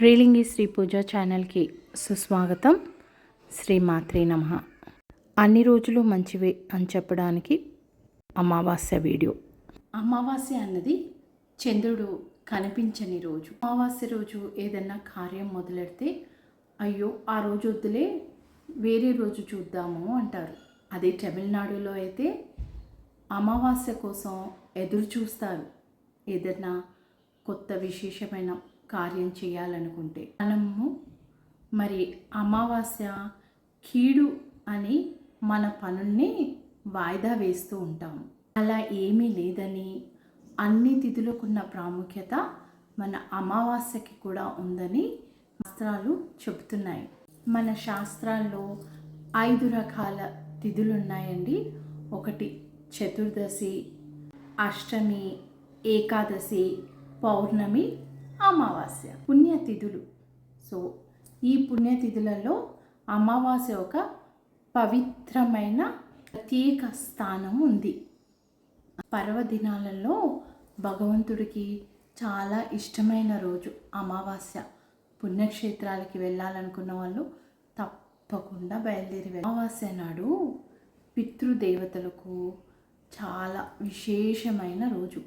రీలింగి శ్రీ పూజ ఛానల్కి సుస్వాగతం. శ్రీ మాత్రే నమ. అన్ని రోజులు మంచివే అని చెప్పడానికి అమావాస్య వీడియో. అమావాస్య అన్నది చంద్రుడు కనిపించని రోజు. అమావాస్య రోజు ఏదన్నా కార్యం మొదలెడితే అయ్యో ఆ రోజు వద్దులే వేరే రోజు చూద్దాము అంటారు. అదే తమిళనాడులో అయితే అమావాస్య కోసం ఎదురు చూస్తారు. ఏదైనా కొత్త విశేషమైన కార్యం చేయాలనుకుంటే. మనము మరి అమావాస్య కీడు అని మన పనుల్ని వాయిదా వేస్తూ ఉంటాము అలా ఏమీ లేదని అన్ని తిథులకున్న ప్రాముఖ్యత మన అమావాస్యకి కూడా ఉందని శాస్త్రాలు చెబుతున్నాయి. మన శాస్త్రాల్లో ఐదు రకాల తిథులు ఉన్నాయండి ఒకటి చతుర్దశి అష్టమి ఏకాదశి పౌర్ణమి అమావాస్య పుణ్యతిథులు. సో ఈ పుణ్యతిథులలో అమావాస్య ఒక పవిత్రమైన ప్రత్యేక స్థానం ఉంది. పర్వదినాలలో భగవంతుడికి చాలా ఇష్టమైన రోజు అమావాస్య. పుణ్యక్షేత్రాలకి వెళ్ళాలనుకున్న వాళ్ళు తప్పకుండా బయలుదేరి అమావాస్య నాడు పితృదేవతలకు చాలా విశేషమైన రోజు.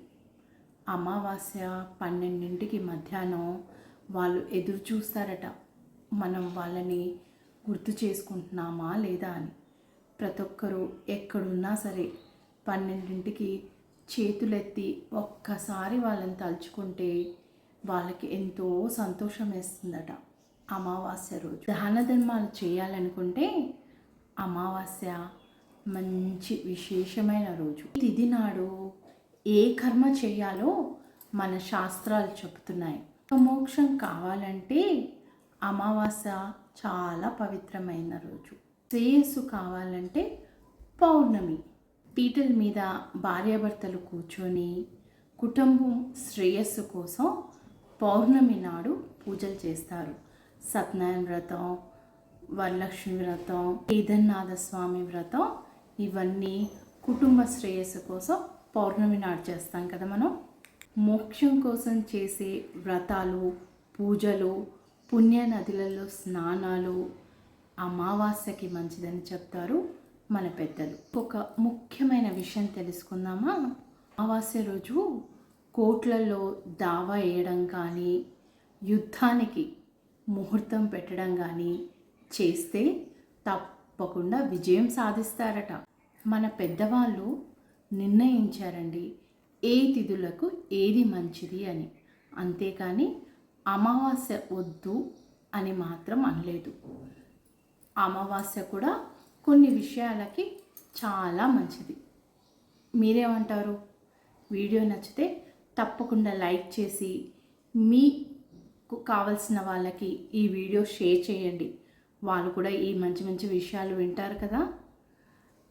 అమావాస్య పన్నెండింటికి మధ్యాహ్నం వాళ్ళు ఎదురు చూస్తారట. మనం వాళ్ళని గుర్తు చేసుకుంటున్నామా లేదా అని. ప్రతి ఒక్కరూ ఎక్కడున్నా సరే పన్నెండింటికి చేతులెత్తి ఒక్కసారి వాళ్ళని తలుచుకుంటే వాళ్ళకి ఎంతో సంతోషం వేస్తుందట అమావాస్య రోజు. దాన ధర్మాలు చేయాలనుకుంటే అమావాస్య మంచి విశేషమైన రోజు. తిది నాడు ఏ కర్మ చేయాలో మన శాస్త్రాలు చెబుతున్నాయి. మోక్షం కావాలంటే అమావాస్య చాలా పవిత్రమైన రోజు. శ్రేయస్సు కావాలంటే పౌర్ణమి. పీటల మీద భార్యాభర్తలు కూర్చొని కుటుంబం శ్రేయస్సు కోసం పౌర్ణమి నాడు పూజలు చేస్తారు. సత్యనారాయణ వ్రతం వరలక్ష్మి వ్రతం కేదర్నాథ స్వామి వ్రతం ఇవన్నీ కుటుంబ శ్రేయస్సు కోసం పౌర్ణమి నాడు చేస్తాం కదా మనం. మోక్షం కోసం చేసే వ్రతాలు పూజలు పుణ్య నదులలో స్నానాలు అమావాస్యకి మంచిదని చెప్తారు మన పెద్దలు. ఒక ముఖ్యమైన విషయం తెలుసుకుందామా? అమావాస్య రోజు కోట్లలో దావా వేయడం కానీ యుద్ధానికి ముహూర్తం పెట్టడం కానీ చేస్తే తప్పకుండా విజయం సాధిస్తారట. మన పెద్దవాళ్ళు నిర్ణయించారండి. ఏ తిథులకు ఏది మంచిది అని. అంతేకాని అమావాస్య వద్దు అని మాత్రం అనలేదు. అమావాస్య కూడా కొన్ని విషయాలకి చాలా మంచిది. మీరేమంటారు? వీడియో నచ్చితే తప్పకుండా లైక్ చేసి మీకు కావలసిన వాళ్ళకి ఈ వీడియో షేర్ చేయండి. వాళ్ళు కూడా ఈ మంచి మంచి విషయాలు వింటారు కదా.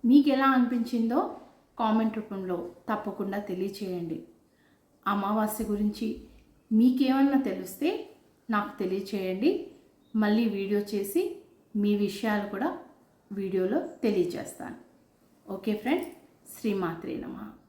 మీకు ఎలా అనిపించిందో కామెంట్ రూపంలో తప్పకుండా తెలియచేయండి. అమావాస్య గురించి మీకేమన్నా తెలిస్తే నాకు తెలియచేయండి. మళ్ళీ వీడియో చేసి మీ విషయాలు కూడా వీడియోలో తెలియజేస్తాను. ఓకే ఫ్రెండ్స్ శ్రీమాత్రే నమః.